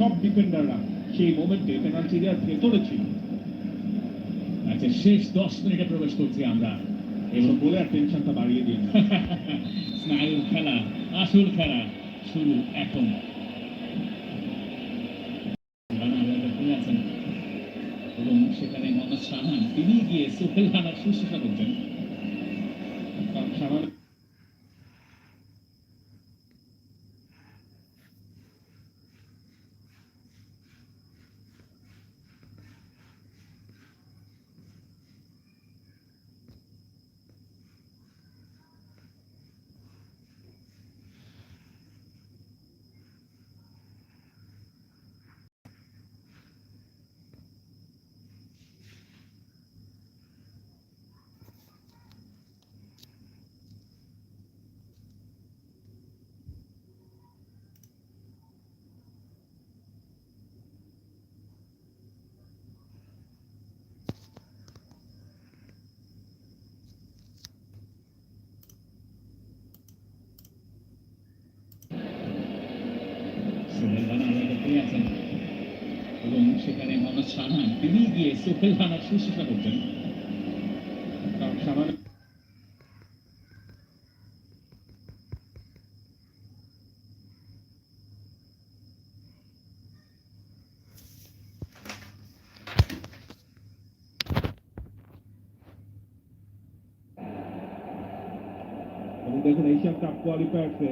সব ডিফেন্ডাররা সেই মোমেন্টে পেনাল্টি এরিয়ার ভেতরে ছিল আচ্ছা শেষ দশ মিনিটে প্রবেশ করছি আমরা। এবং বলে আর টেনশনটা বাড়িয়ে দিন স্নায়ুর খেলা, আসল খেলা শুরু এখন। এবং সেখানে মোহাম্মদ শাহান তিনি গিয়ে সোহেল রানার শুশ্রূষা করছেন কারণ সোহেল রানা আমাদের আছেন এবং সেখানে মোহাম্মদ শাহান তিনি গিয়ে সোহেল রানার শুশ্রূষা করছেন কারণ সারা দেখুন এশিয়ান কাপ কোয়ালিফায়ার্সে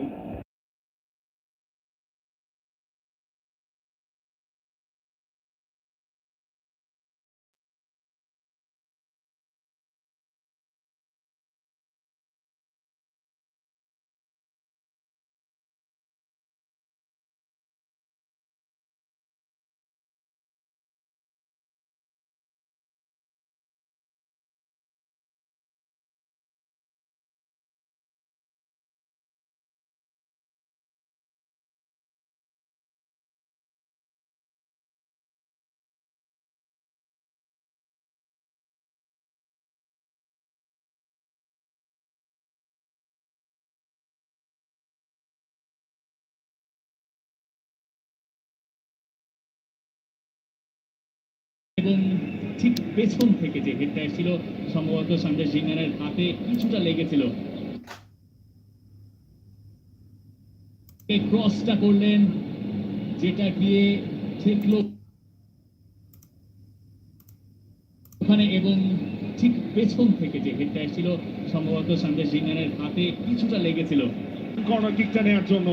এবং ঠিক পেছন থেকে যে হেডটা এসেছিল, সম্ভবত সঞ্জয় জিঙ্গারের হাতে কিছুটা লেগেছিল। ক্রসটা করলেন, যেটা গিয়ে ঠেকলো। ওখানে এবং ঠিক পেছন থেকে যে হেডটা এসেছিল, সম্ভবত সঞ্জয় জিঙ্গারের হাতে কিছুটা লেগেছিল। কর্নার কিকটা নেওয়ার জন্য।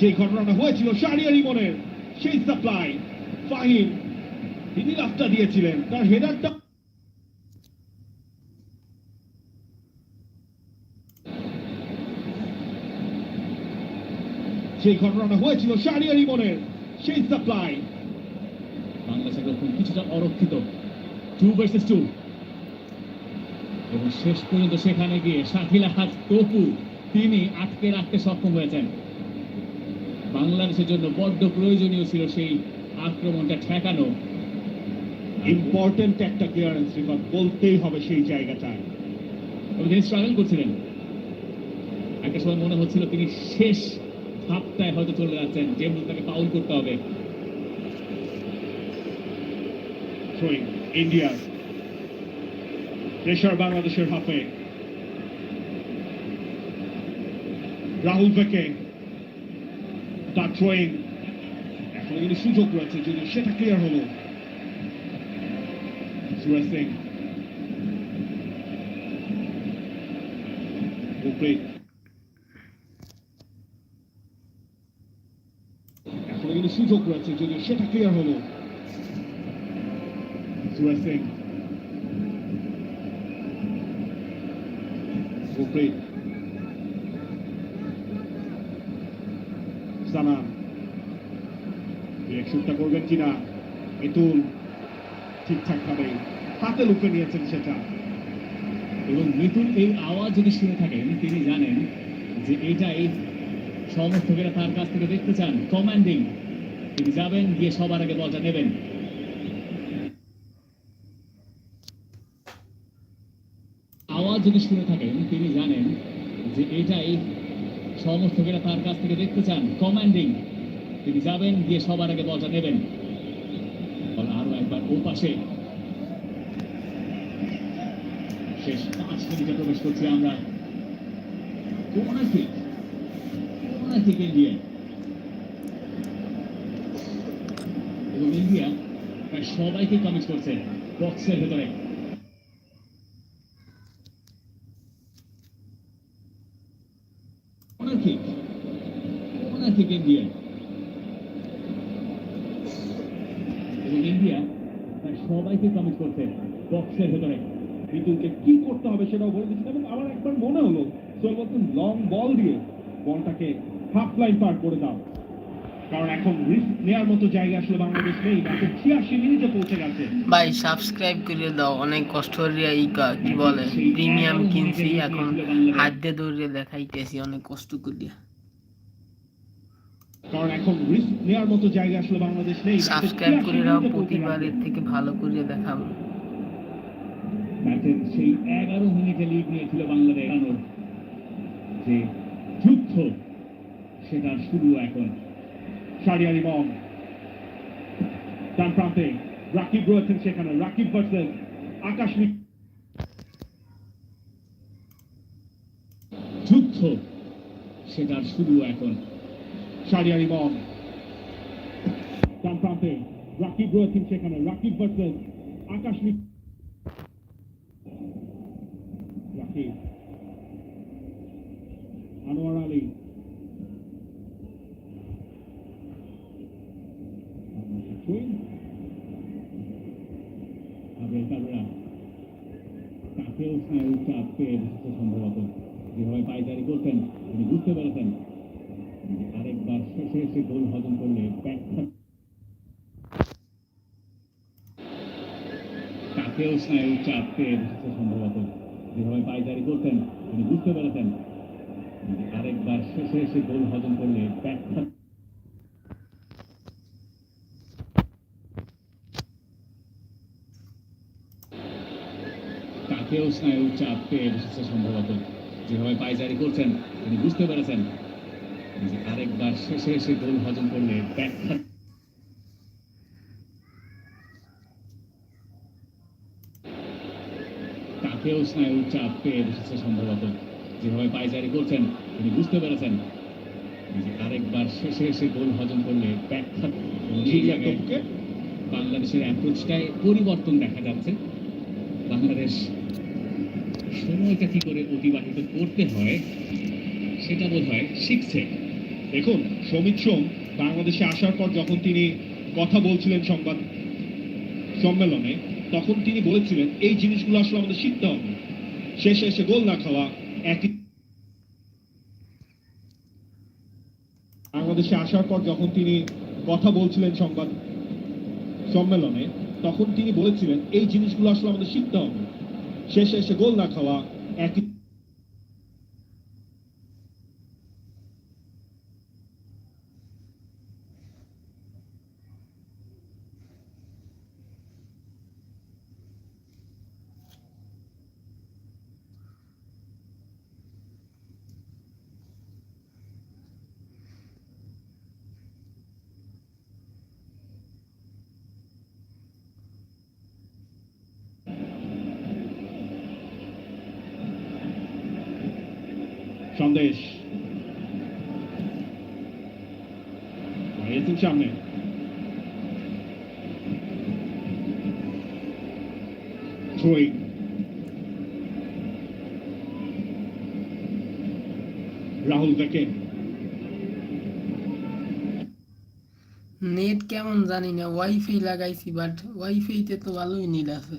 সেই ঘটনাটা হয়েছিল শাহরিয়ার ইমনের সেই সাপ্লাই ফাহিম, তিনি লাভটা দিয়েছিলেন। তার হেডারটা সেই ঘটনাটা হয়েছিল শাহরিয়ার ইমনের সেই সাপ্লাই বাংলাদেশের রক্ষণ কিছুটা অরক্ষিত। টু ভার্সেস টু এবং শেষ পর্যন্ত সেখানে গিয়ে শাকিল আহাদ তপু, তিনি আটকে রাখতে সক্ষম হয়েছেন। বাংলাদেশের জন্য বড্ড প্রয়োজনীয় ছিল সেই আক্রমণটা ঠেকানো। ইম্পর্টেন্ট একটা ক্লিয়ারেন্স রিফাত বলতেই হবে সেই জায়গাটায়। তিনি স্ট্রাগল করছিলেন। একটা সময় মনে হচ্ছিল তিনি শেষ ধাপটায় হয়তো চলে যাচ্ছেন যে তাকে পাউল করতে হবে। থ্রোয়িং ইন্ডিয়ার প্রেশার বাংলাদেশের হাফে রাহুল বেকে তার থ্রোয়িং এখন কিন্তু সুযোগ রয়েছে যদি সেটা ক্লিয়ার হলো সুরেশ সিং গুরপ্রীত এখন কিন্তু সুযোগ রয়েছে যদি সেটা ক্লিয়ার হলো সুরেশ সিং গুরপ্রীত সানাম শুটটা করবেন কিনা? মিতুল ঠিকঠাক ভাবে হাতে লুকে নিয়েছেন সেটা। এবং মিতুল এই আওয়াজ যদি শুনে থাকেন, তিনি জানেন যে এটাই সমর্থকেরা তার কাছ থেকে দেখতে চান কমান্ডিং তিনি যাবেন, গিয়ে সবার আগে বলটা নেবেন। আওয়াজ যদি শুনে থাকেন, তিনি জানেন যে এটাই সমর্থকেরা তার কাছ থেকে দেখতে চান। কমান্ডিং তিনি যাবেন, গিয়ে সবার আগে বলটা নেবেন। আরও একবার, ও পাশে। শেষ পাঁচ মিনিটে প্রবেশ করছি আমরা। ইন্ডিয়া এবং ইন্ডিয়া প্রায় সবাইকে কমিট করছে বক্সের ভেতরে corner kick corner kick India এবং ইন্ডিয়া প্রায় সবাইকে কমিট করছে বক্সের ভেতরে মিতুলকে কি করতে হবে সেটাও বলে দিচ্ছেন এবং আমার একবার মনে হলো সোহেল লং বল দিয়ে বলটাকে হাফ লাইন পার করে দাও। কারণ এখন রিস্ক নেওয়ার মতো জায়গা আসলে বাংলাদেশ নেই মাত্র ছিয়াশি মিনিটে পৌঁছে গেছে। ভাই সাবস্ক্রাইব করে দাও অনেক কষ্ট করিয়া ই কি বলে প্রিমিয়াম কিনছি এখন হাত দিয়ে দৌড়ে দেখাইতেছি অনেক কষ্ট করিয়া। কারণ এখন রিস্ক নেওয়ার মতো জায়গা আসলে বাংলাদেশ নেই সাবস্ক্রাইব করে দাও প্রতিবারের থেকে ভালো করে দেখাবো। ম্যাচের সেই এগারো মিনিটে লিড নিয়েছিল বাংলাদেশ যে যুদ্ধ, সেটা শুরু এখন। শারিয়ার ইমাম ডান প্রান্তে রাকিব রয়েছেন সেখানে। রাকিব ভার্সেস আকাশ যুদ্ধ সেটার শুরু এখন। শারিয়ার ইমাম ডান প্রান্তে রাকিব রয়েছেন সেখানে। রাকিব ভার্সেস আকাশ মিত্র। রাকিব আনোয়ার আলী সুইং আবেল কাবরা তাকেও বসেছে সম্ভবত যেভাবে পাইচারি করতেন তিনি বুঝতে পেরেছেন। আরেকবার শেষে এসে গোল হজম করলে তাকেও স্নায়ু চাপ পেয়ে সম্ভবত যেভাবে পাইচারি করতেন তিনি বুঝতে পেরেছেন। আরেকবার শেষে এসে গোল হজম করলে ব্যাখ্যা তাকেও স্নায়ু চাপ পেয়ে বসেছে সম্ভবত। যেভাবে পাইচারি করছেন তিনি বুঝতে পেরেছেন। যে আরেকবার শেষে এসে গোল হজম করলে ব্যাখ্যা তাকেও স্নায়ু চাপ পেয়ে বসেছে সম্ভবত। যেভাবে পাইচারি করছেন তিনি বুঝতে পেরেছেন। যে আরেকবার শেষে এসে গোল হজম করলে ব্যাখ্যা বাংলাদেশের অ্যাপ্রোচটায় পরিবর্তন দেখা যাচ্ছে। বাংলাদেশ সময়টা কি করে অতিবাহিত করতে হয়, সেটা বোধ হয় শিখছে। দেখুন, সমিত সোম বাংলাদেশে আসার পর যখন তিনি কথা বলছিলেন সংবাদ সম্মেলনে, তখন তিনি বলেছিলেন, এই জিনিসগুলো আসলে আমাদের শিখতে হবে। শেষে এসে গোল না খাওয়া, একই বাংলাদেশে আসার পর যখন তিনি কথা বলছিলেন সংবাদ সম্মেলনে, তখন তিনি বলেছিলেন, এই জিনিসগুলো আসলে আমাদের শিখতে হবে। শেষে এসে গোল না খাওয়া একই রাহুল দেখে নেট কেমন জানি না ওয়াইফাই লাগাইছি বাট ওয়াইফাইতে তো ভালোই নেট আছে।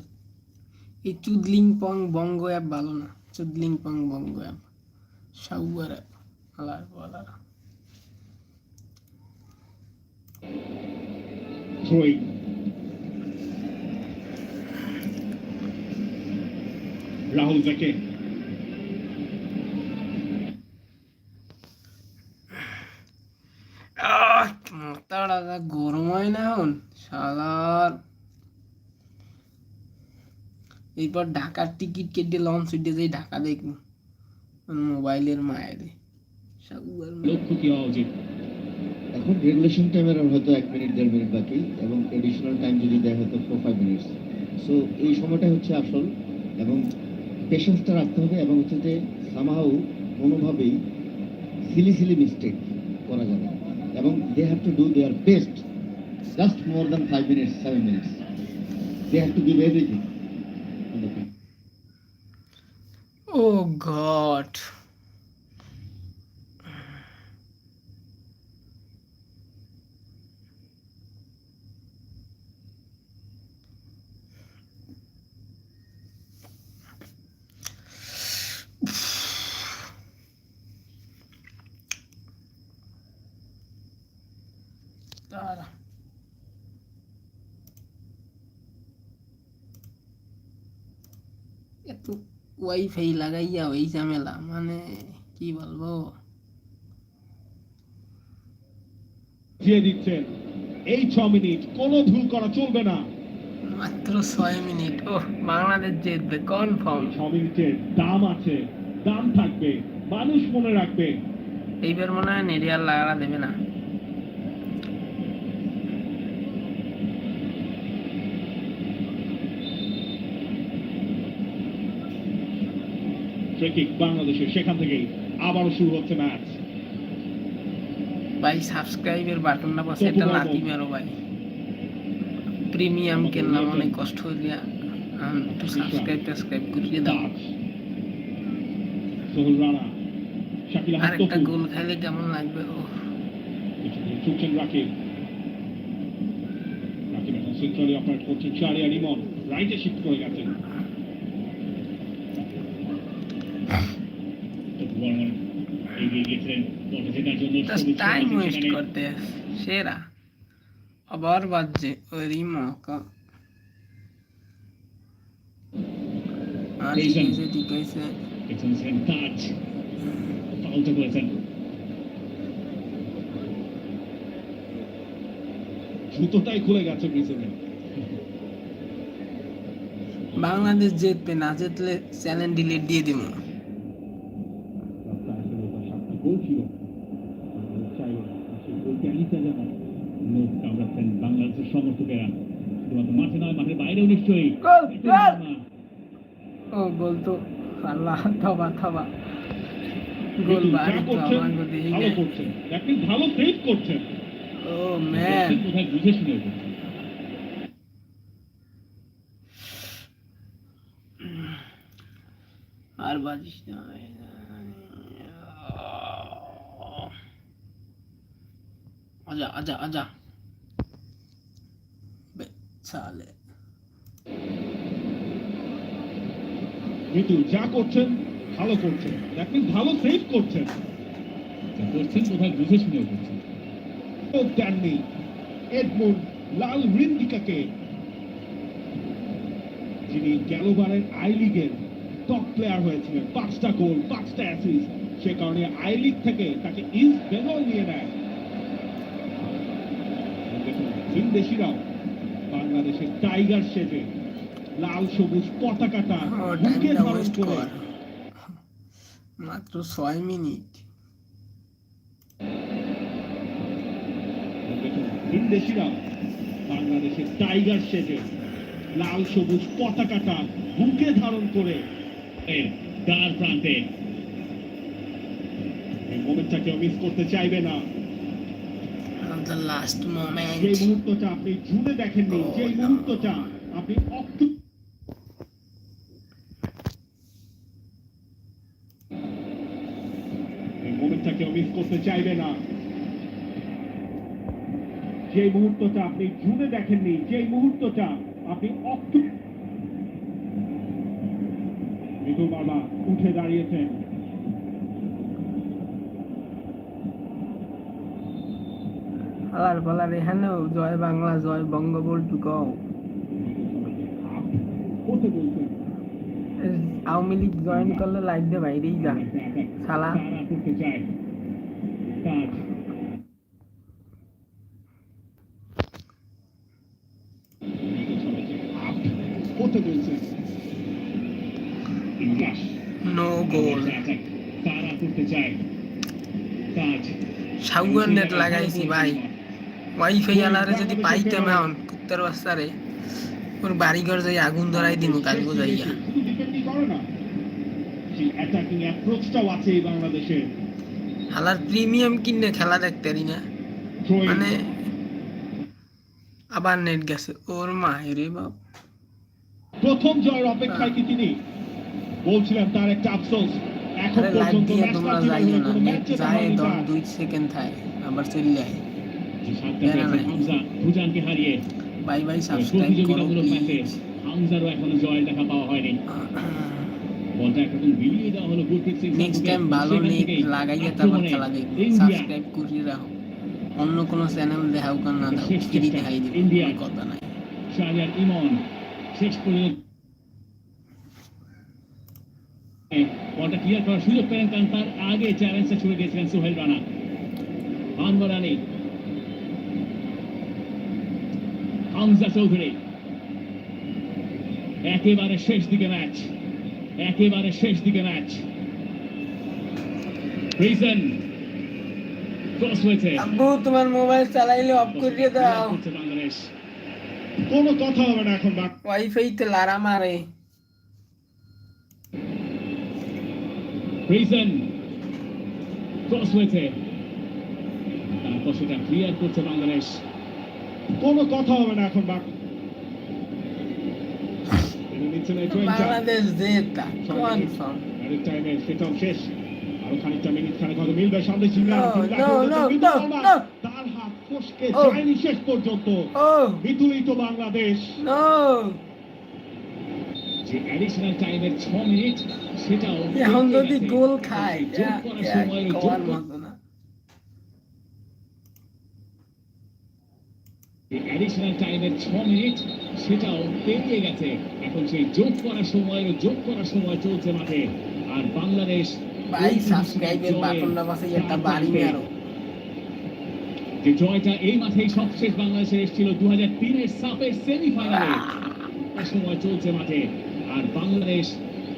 এই চুদলিং পং বঙ্গ অ্যাপ ভালো না। চুদলিং পং বঙ্গ অ্যাপ সাউয়ার অ্যাপ আলার বলার রাহুল দেখে গরম হয় না এখন সালার এরপর ঢাকার টিকিট কেটে লঞ্চ উঠে যাই ঢাকা দেখব। মোবাইলের লক্ষ্য হওয়া উচিত? এখন রেগুলেশন টাইমের হয়তো এক মিনিট দেড় মিনিট বাকি, এবং এডিশনাল টাইম যদি দেয় হয়তো ফোর ফাইভ মিনিটস সো এই সময়টা হচ্ছে আসল, এবং পেশেন্সটা রাখতে হবে, এবং হচ্ছে যে সামাহাউ কোনোভাবেই সিলি সিলি মিস্টেক করা যাবে। এবং they have to do their best just more than five minutes seven minutes they have to give everything oh God দাঁড়া এত ওয়াইফাই লাগাইয়া ওই ঝামেলা মানে কি বলব? দিচ্ছেন। এই ছ মিনিট কোনো ভুল করা চলবে না। মাত্র ছয় মিনিট। ও বাংলাদেশ জিতবে কনফার্ম। ছ মিনিটের দাম আছে দাম থাকবে মানুষ মনে রাখবে। এইবার মনে হয় নেরিয়াল লাগালা দেবে না। ফ্রিকিক বাংলাদেশের সেখান থেকেই আবারও শুরু হচ্ছে ম্যাচ ভাই সাবস্ক্রাইবের বাটনটা পাশে একটা লাথি মেরো ভাই। প্রিমিয়াম কিনলাম অনেক কষ্ট হইয়া একটু সাবস্ক্রাইব টাবস্ক্রাইব করিয়ে দাও। সোহেল রানা শাকিল আর একটা গোল খাইলে কেমন লাগবে? ও ছুটছেন রাকিব। রাকিব এখন সেন্ট্রালি অপারেট করছেন চারিয়া রিমন রাইটে শিফট করে গেছেন বর্মন এগিয়ে গিয়েছিলেন বলটা জেতার জন্য জাস্ট সবুজ টাইম ওয়েস্ট করতে সেরা। আবার বাজছে আর ঠিক আছে ঠিক আছে পেছনে করেছেন জুতোটাই খুলে গেছে ব্রিজেনে বাংলাদেশ জিতবে না জিতলে চ্যানেল ডিলিট দিয়ে দিব সাতটা গোল ছিল চাইলে সেই গোলটা নিতে কামড়াচ্ছেন বাংলাদেশের সমর্থকেরা। শুধুমাত্র মাঠে নয় মাঠের বাইরেও নিশ্চয়ই। গোল, এটাই গোল! আমার। ও গোল আল্লাহ থবা থবা গোল বাড়ি তো আমার গতি ভালো করছেন। আপনি ভালো সেভ করছেন। ও ম্যান কোথায় বুঝে শুনে আর বাজিস না। আজা আজা বে সালে মৃদু যা করছেন, ভালো করছেন। আপনি ভালো সেভ করছেন। যা করছেন কোথায় বুঝে শুনে করছেন। দেননি এডমুন্ড লাল রিন্দিকাকে, যিনি গেলবারের আই লিগের টপ প্লেয়ার হয়েছিলেন, পাঁচটা গোল পাঁচটা অ্যাসিস্ট সে কারণে আই লিগ থেকে তাকে ইস্ট বেঙ্গল নিয়ে নেয়। ভিনদেশিরাও বাংলাদেশের টাইগার সেজে লাল সবুজ পতাকাটা বুকে ধারণ করে। মাত্র ছয় মিনিট। ভিনদেশিরাও বাংলাদেশের টাইগার সেজে লাল সবুজ পতাকাটা বুকে ধারণ করে দ্বার প্রান্তে। এই মোমেন্টটাকেও মিস করতে চাইবে না। দ্য লাস্ট যে মোমেন্ট মুহূর্তটা আপনি জুনে দেখেননি যে মুহূর্তটা আপনি মিস করতে চাইবে না। যে মুহূর্তটা আপনি দেখেননি যে মুহূর্তটা আপনি অক্টো মৃদু বাবা উঠে দাঁড়িয়েছেন। আলার পালার এখানেও জয় বাংলা জয় বঙ্গবন্ধু কও করতে আওয়ামী লীগ জয়েন করলে লাইক দিয়ে বাইরেই যা শালা। ইংলিশ নো গোল নেট লাগাইছি ভাই। ওয়াইফাই আলারে যদি পাইতাম এখন কুত্তার বাস্তারে ওর বাড়িঘর যাই আগুন ধরাই দিমু কালকে যাইয়া হালার প্রিমিয়াম কিনে খেলা দেখতে না। মানে আবার নেট গেছে ওর মা রে বাপ। প্রথম জয়ের অপেক্ষায় কি তিনি বলছিলেন তার একটা আফসোস এখন পর্যন্ত ম্যাচ না কোনো ম্যাচে যায় দশ দুই সেকেন্ড থাকে আবার চলে যায় হারিয়ে। বাই বাই সাবস্ক্রাইব করো প্রতিযোগিতামূলক ম্যাচে প্লিজ হামজারও এখনও জয়ের দেখা পাওয়া হয়নি। বলটা একরকম বিলিয়ে দেওয়া হলো গুরপ্রীত সিং নেক্সট টাইম ভালো নেট লাগাইয়া তারপর খেলা দেখব সাবস্ক্রাইব করিয়ে রাখো। অন্য কোনো চ্যানেল দেখাও কার না দাও ফ্রি দেখাই দিবে ইন্ডিয়া। কথা নাই। শাহরিয়ার ইমন শেষ পর্যন্ত বলটা ক্লিয়ার করার সুযোগ পেলেন কারণ তার আগে চ্যালেঞ্জটা ছুড়ে দিয়েছিলেন সোহেল রানা। আনবর হামজা চৌধুরী। একেবারে শেষ দিকে ম্যাচ। একেবারে শেষ দিকে ম্যাচ। রিজন ক্রস হয়েছে। আব্বু তোমার মোবাইল চালাইলে অফ করিয়ে দাও। বাংলাদেশ। কোনো কথা হবে না এখন ওয়াইফাই তে লারা মারে। প্রিজন ক্রস হয়েছে। তারপর সেটা ক্লিয়ার করছে বাংলাদেশ। কোনো কথা হবে না এখন বাকি তিনি নিচ্ছেন এই 20 বাংলাদেশ জেতা। কনফার্ম আরেক টাইমে সেটাও শেষ। আরও খানিকটা মিনিট খানেক হয়তো মিলবে। সামনে. তার হাত ফসকে Oh. যায়নি শেষ পর্যন্ত। বিতুলিত বাংলাদেশ। যে অ্যাডিশনাল টাইমের ছ মিনিট সেটাও এখন যদি গোল খায় যোগ করার সময় যোগ করার করার মতো না অ্যাডিশনাল টাইমের ছ মিনিট সেটাও পেরিয়ে গেছে। এখন সেই যোগ করার সময় যোগ করার সময় চলছে মাঠে। আর বাংলাদেশ ভাই ঐতিহাসিক সাবস্ক্রাইবের বাটনটা পাশে একটা বাড়ি মারো। যে জয়টা এই মাঠেই সবশেষ বাংলাদেশের এসেছিল দু হাজার তিনের সাপের সেমিফাইনালে সময় চলছে মাঠে। আর বাংলাদেশ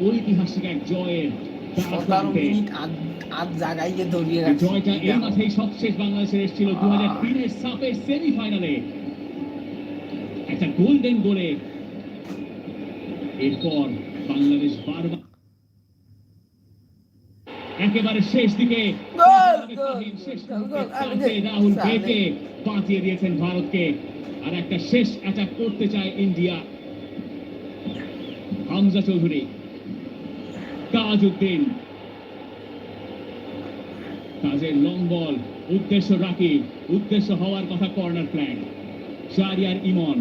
ঐতিহাসিক এক জয়ের জয়টা এই মাঠেই সবশেষ বাংলাদেশের এসেছিল দু হাজার তিনের সাপের সেমিফাইনালে একটা গোল্ডেন গোলে এরপর বাংলাদেশ বারবার একেবারে শেষ দিকে। রাহুল। বেকে বাঁচিয়ে দিয়েছেন ভারতকে। আর একটা শেষ অ্যাটাক করতে চায় ইন্ডিয়া। হামজা চৌধুরী তাজউদ্দিন তাজের লং বল উদ্দেশ্য রাকিব উদ্দেশ্য হওয়ার কথা কর্নার ফ্ল্যাগ শাহরিয়ার ইমন।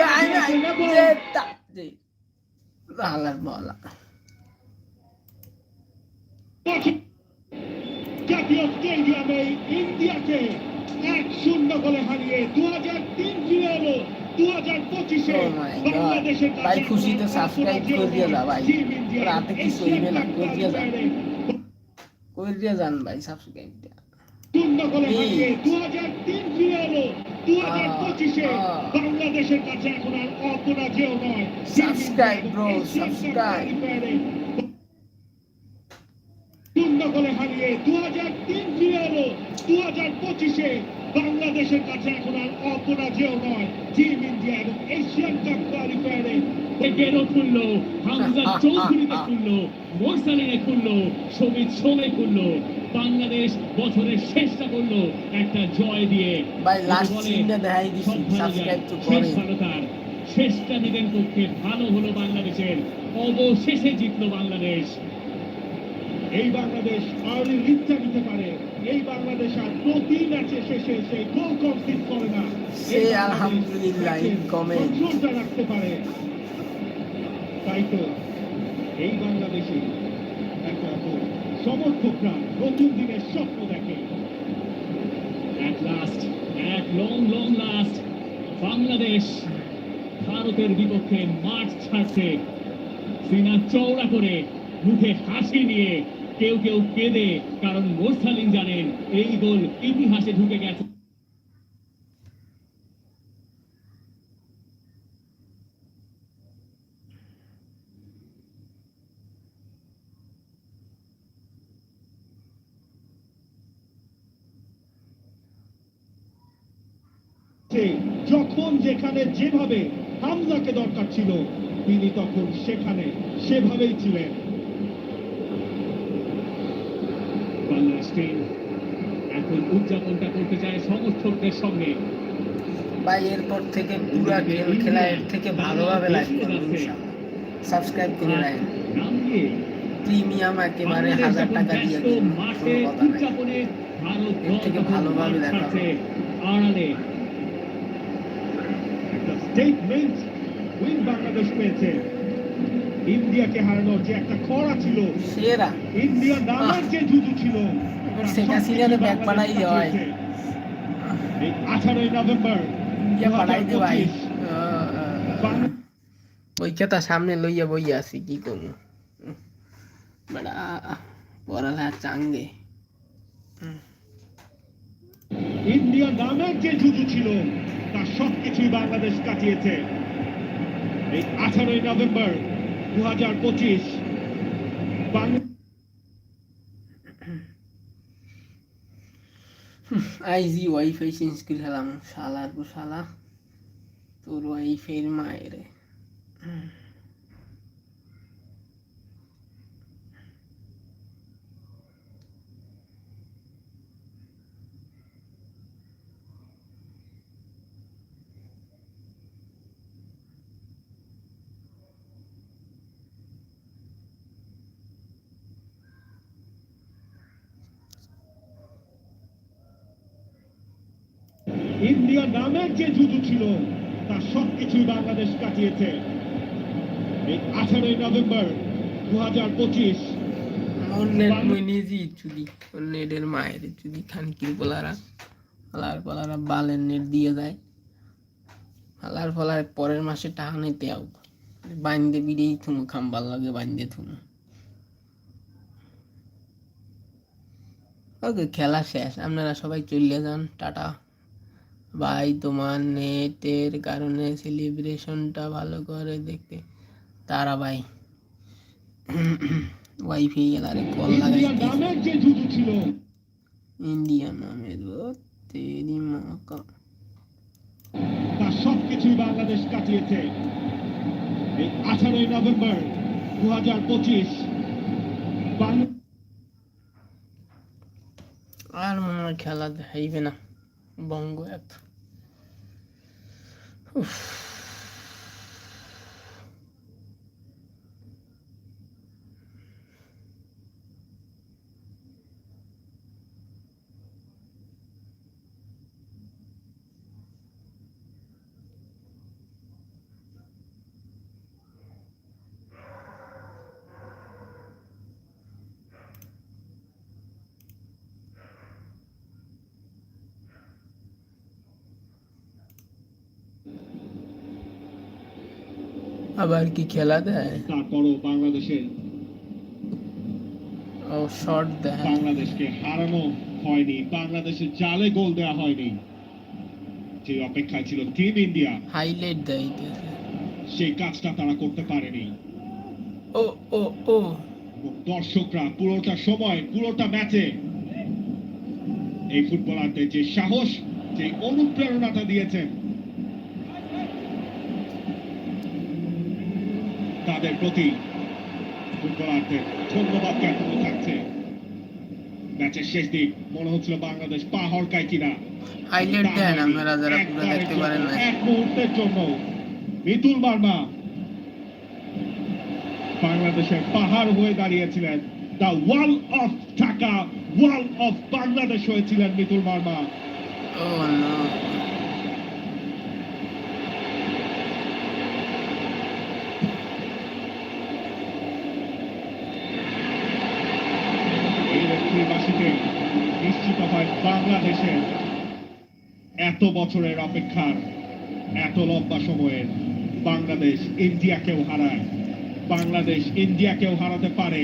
নাই, নাই, জেতা। জি। আল্লাহর বলা জাতীয় স্টেডিয়ামে ইন্ডিয়াকে এক শূন্য গোলে হারিয়ে দু হাজার তিন ফিরে দু হাজার পঁচিশে Oh. বাংলাদেশের ভাই খুশিতে subscribe করে দিয়ে যা ভাই। রাতে কিছু হইবে না, করে দিয়ে যা। কোয়ালিফায়ারে কইরিয়া যান ভাই সাবস্ক্রাইব দিয়া শূন্য গোলে. হারিয়ে দু হাজার তিন ফিরে দু হাজার পঁচিশে. বাংলাদেশের কাছে এখন আর অপরাজেয় নয় শূন্য গোলে হারিয়ে দু হাজার তিন ফিরে এলো দু হাজার পঁচিশে বাংলাদেশের কাছে এখন আর অপরাজেয় নয় টিম ইন্ডিয়া এবং এশিয়ান কাপ কোয়ালিফায়ারে গেরো খুললো হামজা চৌধুরীতে খুললো মোরসালিনে খুললো সমিত সোমে খুললো বাংলাদেশ বছরের শেষটা করল একটা জয় দিয়ে। ভাই লাস্ট সিনটা দেখাই দিছি সাবস্ক্রাইব তো করে শেষটা নিবেন পক্ষে ভালো হলো বাংলাদেশের। অবশেষে জিতলো বাংলাদেশ। এই বাংলাদেশ আর্লি লিডটা নিতে পারে। এই বাংলাদেশ আর প্রতি ম্যাচে শেষে সে গোল কনসিড করে না। সে আলহামদুলিল্লাহ. কন্ট্রোলটা রাখতে পারে। তাই তো এই বাংলাদেশে প্রথম দিনের স্বপ্ন দেখে। এক লাস্ট এক লং লং লাস্ট বাংলাদেশ ভারতের বিপক্ষে মাঠ ছাড়ছে সিনা চওড়া করে মুখে হাসি নিয়ে কেউ কেউ কেঁদে, কারণ মোরসালিন জানেন এই গোল ইতিহাসে ঢুকে গেছে যে যখন যেখানে যেভাবে হামজাকে দরকার ছিল তিনি তখন সেখানে সেভাবেই ছিলেন। এখন উদযাপনটা করতে চায় সমর্থকদের সঙ্গে। ভাই এরপর থেকে পুরা গেম খেলা এর থেকে ভালোভাবে করব সাবস্ক্রাইব করে রাখেন। প্রিমিয়াম একেবারে হাজার টাকা দিয়ে কোনো কথা নাই। উদযাপনে ভারত এর থেকে ভালোভাবে মাঠ আড়ালে। স্টেটমেন্ট উইন বাংলাদেশ পেয়েছে ইন্ডিয়াকে হারানোর যে একটা খরা ছিল সেরা। ইন্ডিয়া নামের যে জুজু ছিল সেটা হাসিনারে ব্যাক দেওয়া হয়। এই আঠারোই নভেম্বর পাঠাই দে ভাই। 2025 ওই কথা সামনে লইয়া বইয়া আছি কি করব? বেড়া পড়ালা চাঙ্গে। ইন্ডিয়া নামের যে জুজু ছিল তার সবকিছুই বাংলাদেশ কাটিয়েছে। এই আঠারোই নভেম্বর দু হাজার পঁচিশ আইজি ওয়াইফাই চেঞ্জ করে খেলাম শালার পর শালা। তোর ওয়াইফাইয়ের মায়ের। ইন্ডিয়া নামের যে জুজু ছিল তার সবকিছুই বাংলাদেশ কাটিয়েছে। এই আঠারোই নভেম্বর দু হাজার পঁচিশ চুদি নেটের মায়ের চুদি খানকির পোলারা হালার পোলারা বালের নেট দিয়ে যায়। হালার ফলার পরের মাসে টাকা নিতে আও বান্ধে বিড়েই থুমু খাম্বার লাগে বান্ধে থুমু। ওকে খেলা শেষ। আপনারা সবাই চলে যান টাটা। ভাই তোমার নেটের কারণে সেলিব্রেশনটা ভালো করে দেখতে। তারা ভাই। ওয়াইফাই এলারে কল লাগাইতে ইন্ডিয়া নামের তেরি মা কা তার সবকিছুই বাংলাদেশ কাটিয়েছে। এই আঠারোই নভেম্বর দু হাজার পঁচিশ আর মনে হয় খেলা দেখাইবে না। বঙ্গ অ্যাপ আবার কি খেলা দেয়? তারপরও বাংলাদেশের ও দেয়। বাংলাদেশকে হারানো হয়নি। বাংলাদেশের জালে গোল দেওয়া হয়নি। যে অপেক্ষায় ছিল টিম ইন্ডিয়া হাইলাইট দেয় সেই কাজটা তারা করতে পারেনি। ও ও ও। দর্শকরা পুরোটা সময় পুরোটা ম্যাচে এই ফুটবলারদের যে সাহস যে অনুপ্রেরণাটা দিয়েছেন তাদের প্রতি ফুটবলারদের ধন্যবাদ জ্ঞাপন থাকছে। ম্যাচের শেষ দিক মনে হচ্ছিল বাংলাদেশ পা হরকায় কিনা। হাইলাইট দেন আপনারা যারা পুরো দেখতে পারেন না এক মুহূর্তের জন্য। মিতুল মার্মা বাংলাদেশের পাহাড় হয়ে দাঁড়িয়েছিলেন। The wall of Dhaka wall of Bangladesh হয়েছিলেন মিতুল মার্মা ও নো এই রক্ষীবাসীতে নিশ্চিত হয় বাংলাদেশের এত বছরের অপেক্ষার এত লম্বা সময়ের বাংলাদেশ ইন্ডিয়াকেও হারায়। বাংলাদেশ ইন্ডিয়াকেও হারাতে পারে।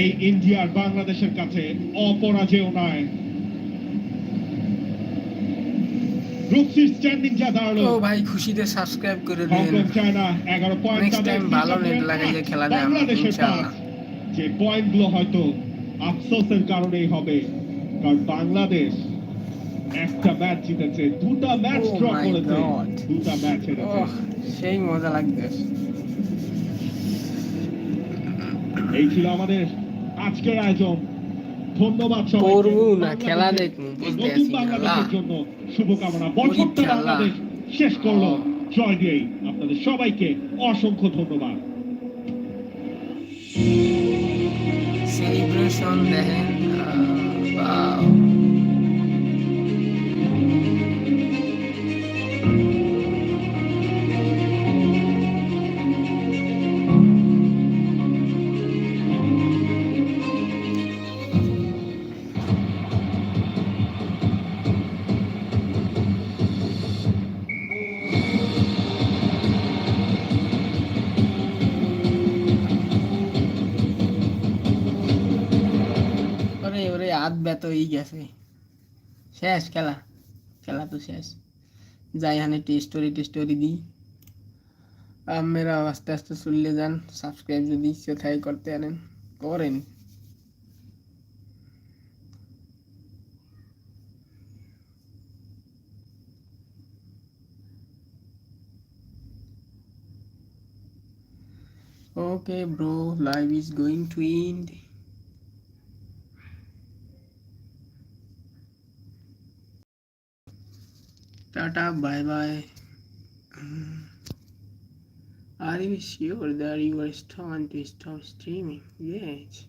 এই ইন্ডিয়ার বাংলাদেশের কাছে অপরাজেয় নয়। গ্রুপ সি স্ট্যান্ডিং যা দাঁড়াল। ও ভাই খুশিতে সাবস্ক্রাইব করে দিন Hong Kong China point Next ভালো net লাগাইয়ে খেলা যায় ইনশাআল্লাহ। যে পয়েন্টগুলো হয়তো আফসোসের কারণেই হবে কারণ বাংলাদেশ একটা ম্যাচ জিতেছে দুটা ম্যাচ Oh ড্র করেছে দুটা ম্যাচ হেরেছে। সেই মজা লাগতেছে এই ছিল আমাদের আজকের আয়োজন। ধন্যবাদ না, খেলা নতুন বাংলাদেশের জন্য শুভকামনা। বছরটা বাংলাদেশ শেষ করল। জয় দিয়েই আপনাদের সবাইকে অসংখ্য ধন্যবাদ। সেলিব্রেশন দেখেন আহ, হাত ব্যথা হয়ে গেছে। শেষ খেলা। খেলা তো শেষ। যাই হানে টেস্টোরি টেস্টোরি দিই। আপনারা আস্তে আস্তে চললে যান। সাবস্ক্রাইব যদি ইচ্ছে থাকে করতে আনেন। করেন। Okay, bro, live is going to end. Tata, bye bye. Are you sure that you are starting to stop streaming? Yes.